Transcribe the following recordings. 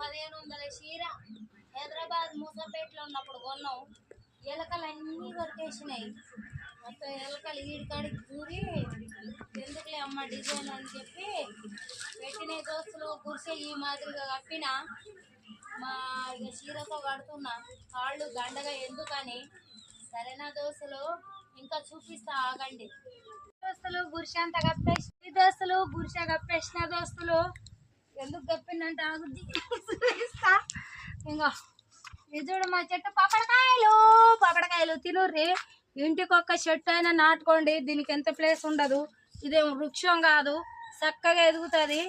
పదిహేను వందల చీర హైదరాబాద్ మూసపేటలో ఉన్నప్పుడు కొన్నాం ఎలకలు అన్నీ కొరికేసినాయి మొత్తం ఎలకలు ఈడికాడికి దూరి ఎందుకులే అమ్మ డిజైన్ అని చెప్పి పెట్టిన దోస్తులు కుర్చీ ఈ మాదిరిగా కప్పిన. మా ఇక చీరతో కడుతున్నా. కాళ్ళు గండగా ఎందుకని? సరేనా దోస్తులు? ఇంకా చూపిస్తా ఆగండి. దోస్తులు గురిస అంత కప్పేసి దోస్తులు గురిస కప్పేసిన దోస్తులు. ఎందుకు గప్పిందంటే ఆగుద్ది ఇంకా ఇది చూడు మా చెట్టు పపడకాయలు. పపడకాయలు తినుర్రి. ఇంటికి ఒక్క చెట్టు అయినా నాటుకోండి దీనికి ఎంత ప్లేస్ ఉండదు. ఇదేం వృక్షం కాదు చక్కగా ఎదుగుతుంది.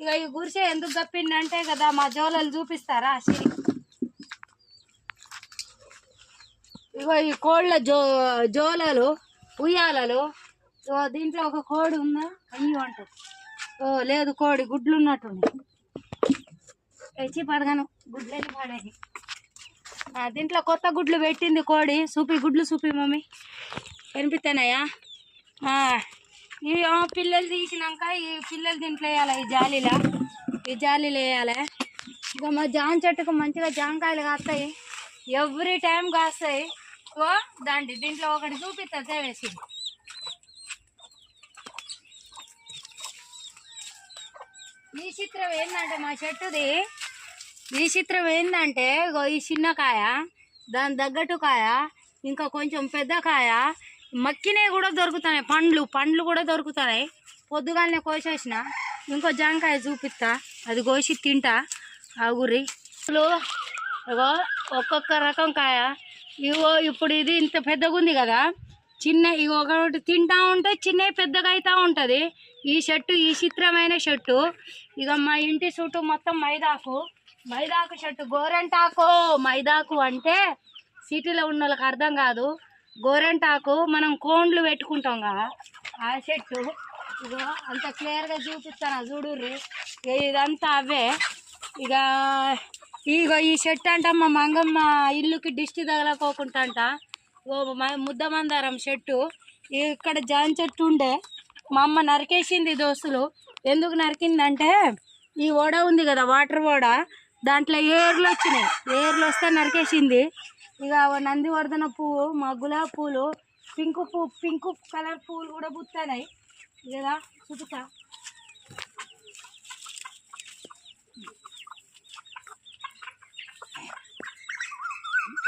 ఇక ఈ గురిసె ఎందుకు గప్పిందంటే కదా మా జోలలు చూపిస్తారా సిరి? ఇగో ఈ కోళ్ళ జో జోలలు ఉయ్యాలలు. దీంట్లో ఒక కోడి ఉందా? అన్నీ అంటారు. ఓ లేదు కోడి గుడ్లు ఉన్నట్టుంది తెచ్చి పడగాను గుడ్లని పడేది. దీంట్లో కొత్త గుడ్లు పెట్టింది కోడి. సూపి గుడ్లు సూపి మమ్మీ. వినిపిస్తానయ్యా? ఈ పిల్లలు తీసినాక ఈ పిల్లలు దీంట్లో వేయాలి ఈ జాలీలా. ఈ జాలీలు వేయాలి. ఇక మా జామ చెట్టుకు మంచిగా జామకాయలు కాస్తాయి. ఎవ్రీ టైం కాస్తాయి. ఓ దాండి దీంట్లో ఒకటి చూపిస్తా వేసి విచిత్రం చిత్రం ఏంటంటే మా చెట్టుది విచిత్రం చిత్రం ఏంటంటే ఈ చిన్న కాయ దాని తగ్గట్టు కాయ ఇంకా కొంచెం పెద్ద కాయ మక్కినవి కూడా దొరుకుతున్నాయి. పండ్లు పండ్లు కూడా దొరుకుతున్నాయి. పొద్దుగానే కోసేసిన. ఇంకో జాంకాయ చూపిస్తా. అది కోసి తింటా. ఆ గురి ఇగో ఒక్కొక్క రకం కాయ. ఇగో ఇప్పుడు ఇది ఇంత పెద్దగా ఉంది కదా. చిన్న ఇగో ఒకటి తింటా ఉంటే చిన్నవి పెద్దగా అవుతా ఉంటుంది. ఈ చెట్టు ఈ చిత్రమైన చెట్టు ఇక మా ఇంటి చుట్టూ మొత్తం మైదాకు. మైదాకు చెట్టు గోరెంటాకు. మైదాకు అంటే సిటీలో ఉన్న వాళ్ళకి అర్థం కాదు. గోరెంటాకు. మనం కోండ్లు పెట్టుకుంటాం కదా ఆ చెట్టు ఇగో అంత క్లియర్గా చూపిస్తాను చూడుర్రి. ఇదంతా అవే. ఇక ఇగో ఈ చెట్టు అంట మా మంగమ్మ ఇల్లుకి దిష్టి తగలకోకుండా అంట. ఓ మ- ముద్ద మందారం చెట్టు. ఇక్కడ జాన్ చెట్టు ఉండే. మా అమ్మ నరికేసింది దోస్తులు. ఎందుకు నరికిందంటే ఈ ఓడ ఉంది కదా వాటర్ ఓడ. దాంట్లో ఏర్లు వచ్చినాయి. ఏర్లు వస్తే నరికేసింది. ఇక నందివర్ధన పువ్వు మా గులాబీ పూలు పింక్ పువ్వు పింక్ కలర్ పువ్వులు కూడా పుత్తాయి కదా చుట్టుతా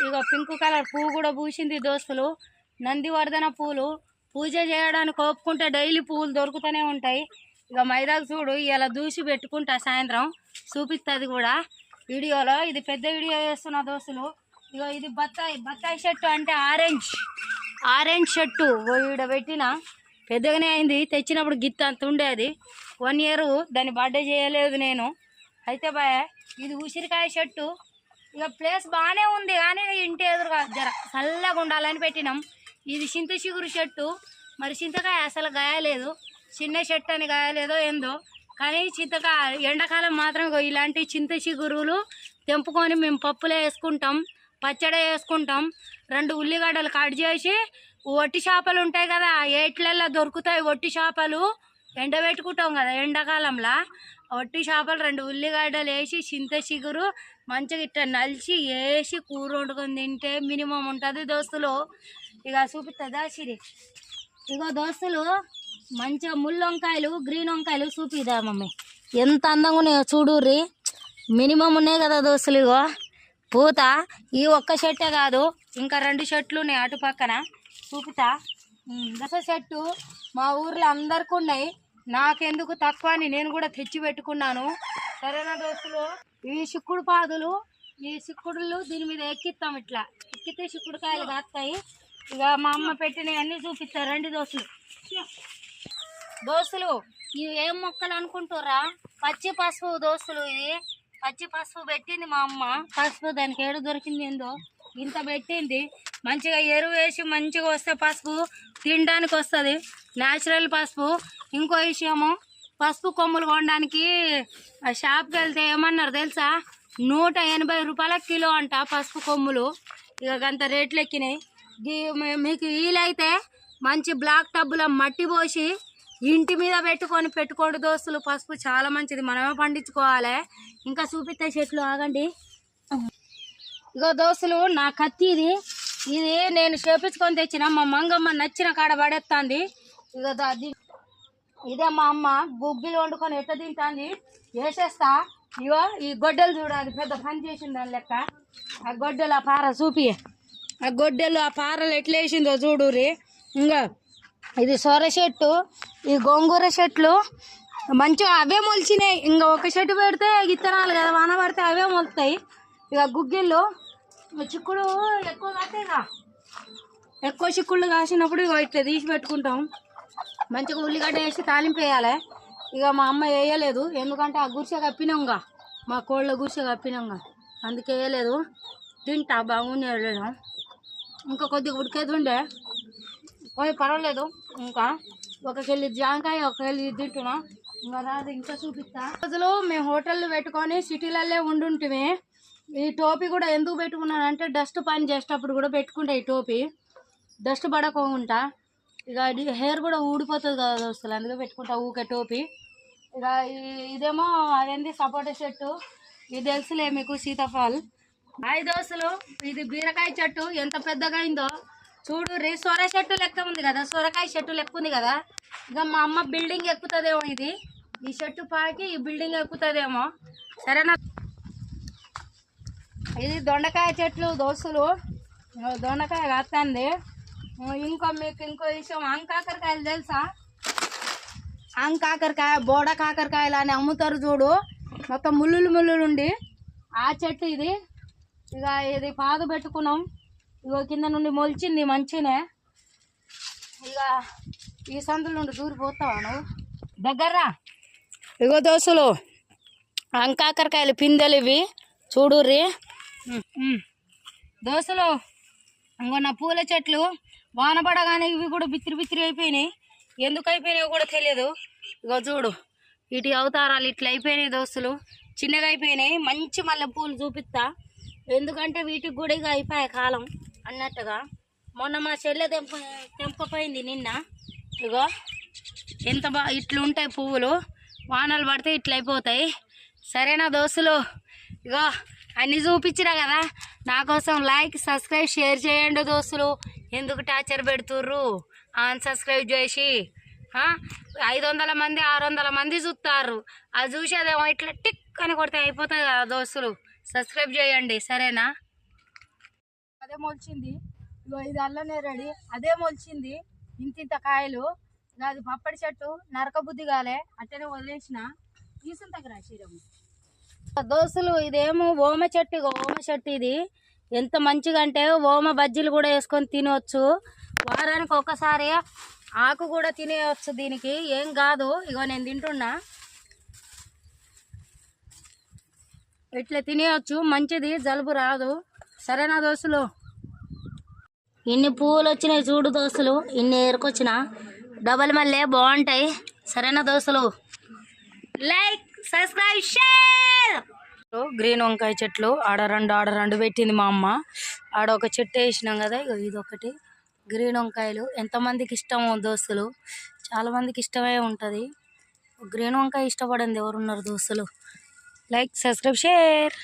ఇదిగో పింక్ కలర్ పువ్వు కూడా పూసింది దోస్తులు. నందివర్ధన పూలు. పూజ చేయడానికి ఒప్పుకుంటే డైలీ పువ్వులు దొరుకుతూనే ఉంటాయి. ఇక మైదాకు చూడు ఇలా దూసి పెట్టుకుంటా సాయంత్రం. చూపిస్తుంది కూడా. వీడియోలో ఇది పెద్ద వీడియో చేస్తున్న దోస్తులు. ఇక ఇది బత్తాయి బత్తాయి చెట్టు అంటే ఆరెంజ్. ఆరెంజ్ షర్టు ఓ ఈడ పెట్టిన. పెద్దగానే అయింది. తెచ్చినప్పుడు గిత్త అంత ఉండేది వన్ ఇయర్ దాన్ని బర్త్డే చేయలేదు నేను. అయితే బాయ్ ఇది ఉసిరికాయ చెట్టు ఇక ప్లేస్ బాగానే ఉంది కానీ ఇంటి ఎదురుగా జర చల్లగా ఉండాలని పెట్టినాం. ఇది చింత చిగురు చెట్టు. మరి చింతకాయ అసలు గాయలేదు చిన్న చెట్టు అని గాయలేదో ఏందో. కానీ చింతకాయ ఎండాకాలం మాత్రం ఇలాంటి చింత చిగురులు తెంపుకొని మేము పప్పులో వేసుకుంటాం పచ్చడి వేసుకుంటాం. రెండు ఉల్లిగడ్డలు కట్ చేసి ఒట్టి చేపలు ఉంటాయి కదా ఏట్లల్లో దొరుకుతాయి ఒట్టి చేపలు ఎండబెట్టుకుంటాం కదా ఎండాకాలంలో. ఒట్టి చేపలు రెండు ఉల్లిగడ్డలు వేసి చింత చిగురు మంచిగా ఇట్లా నలిచి వేసి కూర వండుకొని తింటే మినిమం ఉంటుంది దోస్తులు. ఇక చూపిస్తుందా సిరి? ఇగో దోస్తులు మంచిగా ముళ్ళు వంకాయలు గ్రీన్ వంకాయలు చూపిదా మమ్మీ? ఎంత అందంగా ఉన్నాయో చూడుర్రి. మినిమం ఉన్నాయి కదా దోస్తులు ఇగో. పూత ఈ ఒక్క చెట్టే కాదు ఇంకా రెండు చెట్లు ఉన్నాయి అటు పక్కన. చూపిస్తా దశ చెట్టు మా ఊర్లో అందరికీ ఉన్నాయి. నాకెందుకు తక్కువ అని నేను కూడా తెచ్చి పెట్టుకున్నాను. సరేనా దోస్తులు? ఈ చిక్కుడు పాదులు ఈ చిక్కుడులు దీని మీద ఎక్కిస్తాం ఇట్లా. ఎక్కితే చిక్కుడుకాయలు కాస్తాయి. ఇక మా అమ్మ పెట్టినవి అన్నీ చూపిస్తారు రండి దోస్తులు. దోస్తులు ఇవి ఏం మొక్కలు అనుకుంటురా పచ్చి పసుపు దోస్తులు ఇది. పచ్చి పసుపు పెట్టింది మా అమ్మ. పసుపు దానికి ఏడు దొరికింది ఏందో? ఇంత పెట్టింది. మంచిగా ఎరువు వేసి మంచిగా వస్తే పసుపు తినడానికి వస్తుంది. న్యాచురల్ పసుపు. ఇంకో విషయము పసుపు కొమ్ములు కొనడానికి షాప్కి వెళ్తే ఏమన్నారు తెలుసా? నూట ఎనభై రూపాయల కిలో అంట పసుపు కొమ్ములు. ఇక అంత రేట్లు ఎక్కినాయి. మీకు వీలైతే మంచి బ్లాక్ టబ్బులో మట్టి పోసి ఇంటి మీద పెట్టుకొని పెట్టుకోండి దోస్తులు. పసుపు చాలా మంచిది. మనమే పండించుకోవాలి. ఇంకా చూపిస్తే చెట్లు ఆగండి. ఇగో దోస్తులు నా కత్తి ఇది. ఇది నేను చేపించుకొని తెచ్చిన. మా మంగమ్మ నచ్చిన కాడ పడేస్తుంది ఇక దా- ఇదే మా అమ్మ గుగ్గిలు వండుకొని ఎట్ట తింటాంది? వేసేస్తా. ఇగో ఈ గొడ్డలు చూడాలి పెద్ద పని చేసింది దాని లెక్క. ఆ గొడ్డలు ఆ పార చూపి. ఆ గొడ్డలు ఆ పారలు ఎట్లా వేసిందో చూడురి ఇంకా ఇది సొర చెట్టు ఈ గోంగూర చెట్లు. మంచిగా అవే మొలిచినాయి. ఇంకా ఒక చెట్టు పెడితే విత్తనాలు కదా వాన పడితే అవే మొలుతాయి. ఇక గుగ్గిళ్ళు చిక్కుడు ఎక్కువ కాస్తేగా ఎక్కువ చిక్కుళ్ళు కాసినప్పుడు ఇక ఇట్లా తీసి పెట్టుకుంటాం. మంచిగా ఉల్లిగడ్డ వేసి తాలింపు వేయాలి. ఇక మా అమ్మ వేయలేదు. ఎందుకంటే ఆ గురిసె కప్పినాంగా మా కోళ్ళ గురిసె కప్పినాంగా అందుకే వేయలేదు. తింటా బాగుంది వెళ్ళడం ఇంకా కొద్దిగా ఉడికేది ఉండే. పోయి పర్వాలేదు. ఇంకా ఒక కెళ్ళి జాంకాయ ఒక కెళ్ళి తింటున్నా. ఇంకా రాదు ఇంకా చూపిస్తా. రోజులు మేము హోటళ్ళు పెట్టుకొని సిటీలల్లే ఉండుంటిమి. ఈ టోపీ కూడా ఎందుకు పెట్టుకున్నానంటే డస్ట్ పని చేసేటప్పుడు కూడా పెట్టుకుంటా ఈ టోపీ. డస్ట్ పడకుండా ఇక హెయిర్ కూడా ఊడిపోతుంది కదా దోస్తులు అందుకే పెట్టుకుంటా ఊకే టోపీ. ఇక ఇదేమో అదేంటి సపోటా చెట్టు ఇది తెలుసులే మీకు సీతాఫల్. హాయ్ దోస్తులు ఇది బీరకాయ చెట్టు. ఎంత పెద్దగా అయిందో చూడు రే సొర చెట్టు లెక్క ఉంది కదా సొరకాయ చెట్టు లెక్క ఉంది కదా. ఇక మా అమ్మ బిల్డింగ్ ఎక్కుతుందేమో ఇది. ఈ చెట్టు పాకి ఈ బిల్డింగ్ ఎక్కుతుందేమో. సరేనా? ఇది దొండకాయ చెట్లు దోస్తులు. దొండకాయ కాస్తుంది ఇంకో మీకు ఇంకో విషయం. అంకాకరకాయలు తెలుసా? అంకాకరకాయ బోడ కాకరకాయలు అని అమ్ముతారు చూడు. మొత్తం ముళ్ళులు ముళ్ళులు ఉండి. ఆ చెట్టు ఇది. ఇక ఇది పాదు పెట్టుకున్నాం. ఇగో కింద నుండి మొలిచింది మంచినే. ఇక ఈ సందుల నుండి దూరిపోతావా నువ్వు? దగ్గర్రా. ఇగో దోస్తులు అంకాకరకాయలు పిందెలు ఇవి. చూడుర్రి. దోస్తులు ఇంకో నా పూల చెట్లు. వాన పడగానే ఇవి కూడా బిత్తిరి బిత్తిరి అయిపోయినాయి. ఎందుకు అయిపోయినాయో కూడా తెలియదు. ఇక చూడు ఇటు అవతారాలు ఇట్లా అయిపోయినాయి దోస్తులు. చిన్నగా అయిపోయినాయి. మంచి మల్లె పూలు చూపిస్తా. ఎందుకంటే వీటికి కూడా ఇక అయిపోయాయి కాలం అన్నట్టుగా. మొన్న మా చెల్లె తెంప తెంపపోయింది నిన్న. ఇగో ఎంత బా ఇట్లుంటాయి పువ్వులు. వానలు పడితే ఇట్లయిపోతాయి సరేనా దోస్తులు? ఇగో అన్నీ చూపించినా కదా. నా కోసం లైక్ సబ్స్క్రైబ్ షేర్ చేయండి దోస్తులు. ఎందుకు టార్చర్ పెడుతుర్రు? అన్సబ్స్క్రైబ్ చేసి ఐదు వందల మంది ఆరు వందల మంది చూస్తారు అది చూసేదేమో ఇట్లా టిక్ అని కొడితే అయిపోతుంది కదా దోస్తులు. సబ్స్క్రైబ్ చేయండి సరేనా? అదే మొలిచింది. ఇగో ఇది అల్లనే రెడీ. అదే మొలిచింది. ఇంత ఇంత కాయలు అది పప్పడి చెట్టు నరక బుద్ధి కాలే. అట్టనే వదిలేసిన. తీసుంతకు రా దోస్తులు ఇదేమో ఓమ చెట్టు ఇగో ఓమ చెట్టు ఇది. ఎంత మంచిగా అంటే ఓమ బజ్జీలు కూడా వేసుకొని తినవచ్చు వారానికి ఒకసారి ఆకు కూడా తినేయచ్చు దీనికి. ఏం కాదు. ఇగో నేను తింటున్నా. ఇట్లా తినేయచ్చు. మంచిది. జలుబు రాదు. సరేనా దోస్తులు? ఇన్ని పువ్వులు వచ్చినాయి చూడు దోస్తులు. ఇన్ని ఏరుకొచ్చిన. డబల్ మళ్ళీ బాగుంటాయి. సరేనా దోస్తులు? Like subscribe share! గ్రీన్ వంకాయ చెట్లు ఆడ రెండు ఆడ రెండు పెట్టింది మా అమ్మ. ఆడ ఒక చెట్టు వేసినాం కదా ఇగో ఇది ఒకటి గ్రీన్ వంకాయలు. ఎంతమందికి ఇష్టమో దోస్తులు. చాలా మందికి ఇష్టమే ఉంటుంది. గ్రీన్ వంకాయ ఇష్టపడింది ఎవరున్నారు దోస్తులు? Like subscribe share.